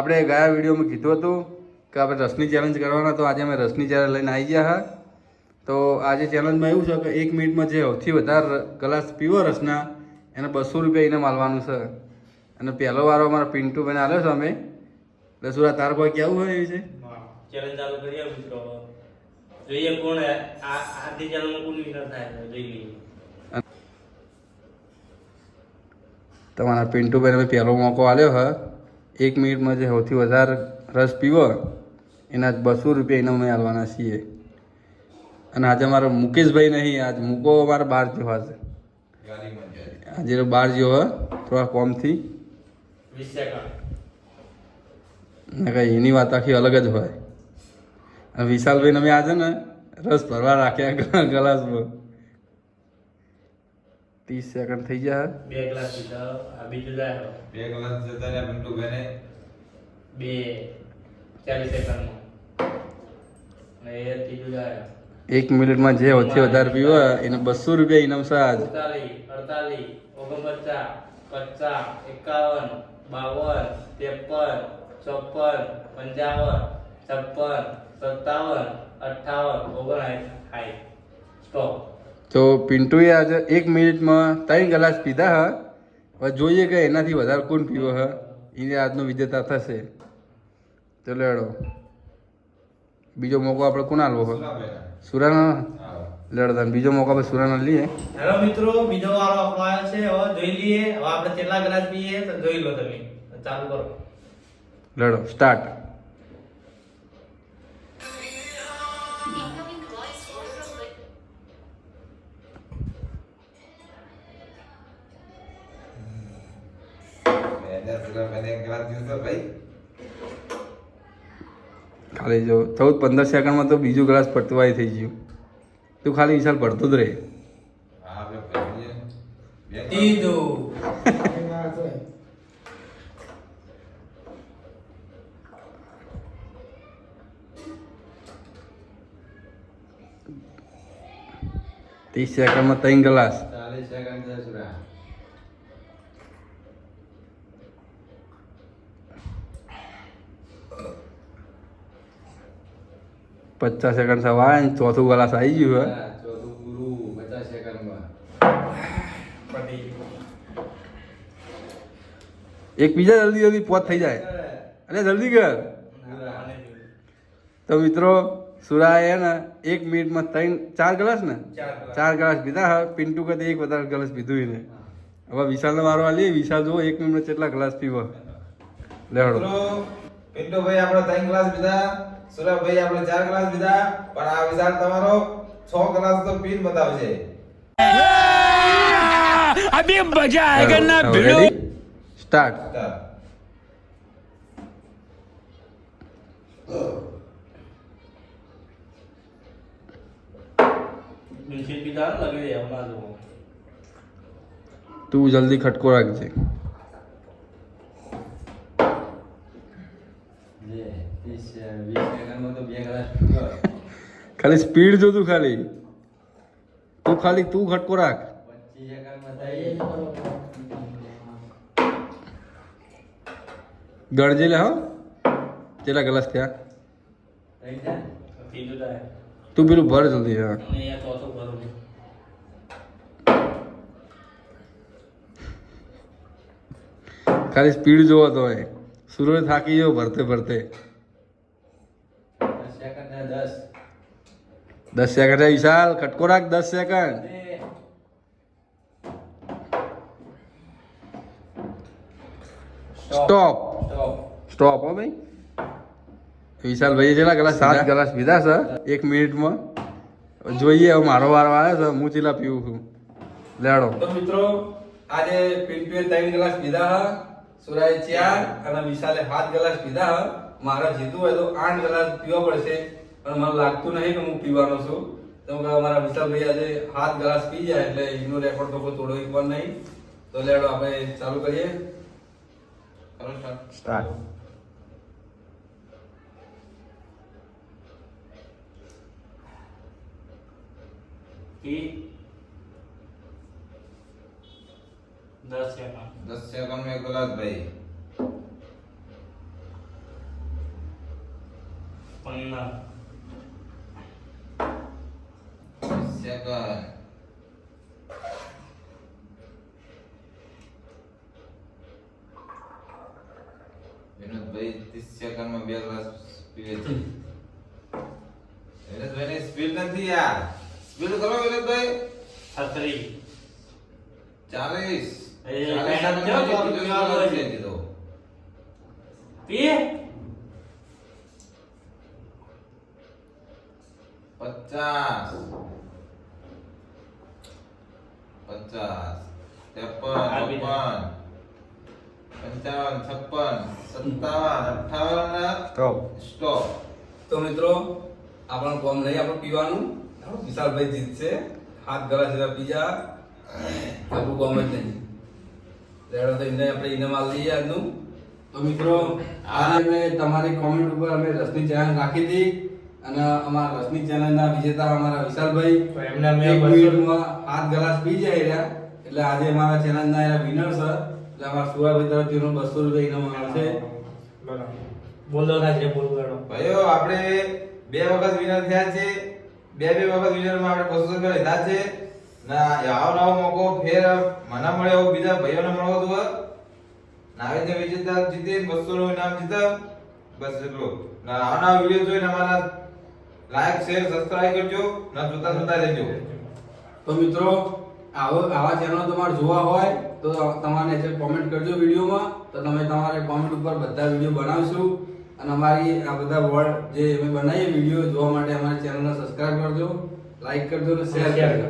આપણે ગયા વિડીયોમાં કીધું હતું કે આપણે રસની ચેલેન્જ કરવાના તો આજે અમે રસની ચેલેન્જ લઈને આવી ગયા હા. તો આજે ચેલેન્જમાં એવું છે કે એક મિનિટમાં જે સૌથી વધારે ગ્લાસ પીવો રસના એને બસો રૂપિયા એને માલવાનું છે. અને પહેલો વારો અમારા બને આવ્યો છે અમે. રસુરા સુરા તાર કોઈ કેવું હોય એ છે? ચેલેન્જ ચાલુ કરીએ મિત્રો. જોઈએ કોણ આ આજની ચેનલમાં કોણ વિનર થાય જોઈ લઈએ. તમારા પિન્ટુભાઈને અમે પહેલો મોકો આવ્યો હા. એક મિનિટમાં જે સૌથી વધારે રસ પીવો, એના બસો રૂપિયા એના અમે આલવાના છીએ. અને આજે અમારો મુકેશભાઈ નહીં, આજ મૂકો અમારે બહાર જેવો છે આજે બહાર જેવો થોડા કોમથી. કઈ એની વાત આખી અલગ જ હોય. અને વિશાલભાઈને અમે આજે ને રસ ભરવા રાખ્યા ગ્લાસમાં. ત્રીસ સેકન્ડ થઈ ગયા બે ગ્લાસ પીધા આ બીજું જાય બે ગ્લાસ જતા રહ્યા બેને. બે ચાલીસ સેકન્ડમાં. અને એ ત્રીજું જાય એક મિનિટમાં જે ઓછી વધારે પીવો એને બસો રૂપિયા ઇનામ સાજ અડતાલીસ અડતાલીસ ઓગણપચાસ પચાસ એકાવન બાવન ત્રેપન ચોપન પંચાવન છપ્પન સત્તાવન અઠ્ઠાવન ઓગણસાઠ સ્ટોપ તો પિન્ટુએ આજે એક મિનિટમાં ત્રણ ગ્લાસ પીધા હા. હવે જોઈએ કે એનાથી વધારે કોણ પીવો હા. એને આજનો વિજેતા થશે. ચલો લડો. બીજો મોકો આપણે કોણ આલવો હોય સુરાના. લડતા બીજો મોકો આપણે સુરાના લઈએ. હેલો મિત્રો બીજો વારો આપણો આવ્યો છે. હવે જોઈ લઈએ. હવે આપણે કેટલા ગ્લાસ પીએ? તો જોઈ લો તમે. ચાલુ કરો. લડો સ્ટાર્ટ ખાલી જો ચૌદ પંદર સેકન્ડમાં તો બીજું ગ્લાસ પટવાય થઈ ગયું. તું ખાલી વિશાલ પડતો જ રહે. ત્રીસ સેકન્ડમાં ત્રણ ગ્લાસ. ચાલીસ સેકન્ડ પચાસ સેકન્ડ સવાય ને ચોથું ગ્લાસ આવી ગયું હે ચોથું પૂરું પચાસ સેકન્ડમાં પતી એક બીજા જલ્દી જલ્દી પોત થઈ જાય અરે જલ્દી કર તો મિત્રો સુરાએ ને એક મિનિટમાં ત્રણ ચાર ગ્લાસ ને ચાર ગ્લાસ. પીધા હા પિન્ટુ કદી એક વધારે ગ્લાસ પીધું એને હવે વિશાલને વારો આલીએ વિશાલ જુઓ એક મિનિટમાં કેટલા ગ્લાસ પીવો લેવડો મિત્રો પિન્ટુભાઈ આપણે ત્રણ ગ્લાસ પીધા સુરાભાઈ આપણે ચાર ગ્લાસ લીધા પણ આ વિધાન તમારો છ ગ્લાસ તો પીન બતાવશે સ્ટાર્ટ ચાલ. બિલકુલ પીધા ને હમણાં જુઓ તું જલ્દી ખટકો રાખજે જે ત્રીસ વીસ સેકન્ડમાં તો બે ગ્લાસ પીધો ખાલી સ્પીડ જોતું ખાલી. તું ખાલી, તું ખટકો રાખ. ગળજે લે હો. કેટલા ગ્લાસ થયા? તું પેલું ભર જલ્દી, હા. ખાલી સ્પીડ જોવો તો એ સૂરજ થાકી ગયો ભરતે ભરતે. દસ સેકન્ડ વિશાલ ખટકો રાખ દસ સેકન્ડ સ્ટોપ સ્ટોપ સ્ટોપ હો ભાઈ. વિશાલ ભાઈ કેટલા ગ્લાસ સાત ગ્લાસ પીધા છે એક મિનિટમાં. જોઈએ હવે મારો વારો આવે છે હું ચીલા પીવું છું? લેડો. તો મિત્રો આજે પિન્ટુએ ત્રણ ગ્લાસ પીધા હા. સુરાએ ચાર અને વિશાલે સાત ગ્લાસ પીધા. મારે જીતવું હોય તો આઠ ગ્લાસ પીવા પડશે. પણ મને લાગતું નહીં કે હું પીવાનો છું. તો કે અમારા વિશાલભાઈ આજે સાત ગ્લાસ પી જાય એટલે એનો રેકોર્ડ તો કોઈ તોડો પણ નહીં. તો લેડો આપણે ચાલુ કરીએ. કરો સ્ટાર્ટ સ્ટાર્ટ કી દસ સેકન્ડ દસ સેકન્ડમાં એક ગ્લાસ ભાઈ હા સેકન્ડ વિનોદભાઈ ત્રીસ સેકન્ડમાં બે ગ્લાસ પીવે છે વિનોદભાઈની સ્પીડ નથી યાર સ્પીડ કરો વિનોદભાઈ છત્રી ચાલીસ પચાસ. પચાસ. ત્રેપન ચોપન. પંચાવન છપ્પન સત્તાવન અઠાવન સ્ટોપ. તો મિત્રો આપણને કોમ નહીં આપણે પીવાનું. વિશાલભાઈ જીતશે. હાથ ગળા જેવા બીજા આપણું કોમ જ નહીં. લેડો તો એને આપણે ઇનામ આલી દઈએ આજનું. તો મિત્રો આજે અમે તમારી કોમેન્ટ ઉપર અમે રસની ચેનલ રાખી હતી અને અમારા રસની ચેનલના વિજેતા અમારા વિશાલભાઈ. એમના મિનિટમાં હાથ ગ્લાસ પી જાય રહ્યા. એટલે આજે અમારા ચેનલના એના વિનર છે. એટલે અમારા સુરાભાઈ તરફથી બસો રૂપિયા ઇનામ મળશે બરાબર. બોલો છે બોલ ભાઈઓ આપણે બે વખત વિનર થયા છે. બે બે વખત વિનરમાં આપણે બસો રૂપિયા લીધા છે. ના આવો નવો મોકો ફેર મને મળે એવો બીજા ભાઈઓને મળવો તો નાવે જે વિજેતા જીતે 200 નું ઇનામ જીતે. બસ એટલો. ના આવા નવા વીડિયો જોઈને અમારા લાઈક શેર સબસ્ક્રાઇબ કરજો. ના જોતા જોતા રહેજો. તો મિત્રો આવો આવા ચેનલ તમારે જોવા હોય તો તમારે જે કોમેન્ટ કરજો વિડીયોમાં તો તમે તમારે કોમેન્ટ ઉપર બધા વીડિયો બનાવશું. અને અમારી આ બધા વર્ડ જે અમે બનાવીએ વીડિયો જોવા માટે અમારી ચેનલને સબસ્ક્રાઇબ કરજો લાઈક કરજો અને શેર કરજો.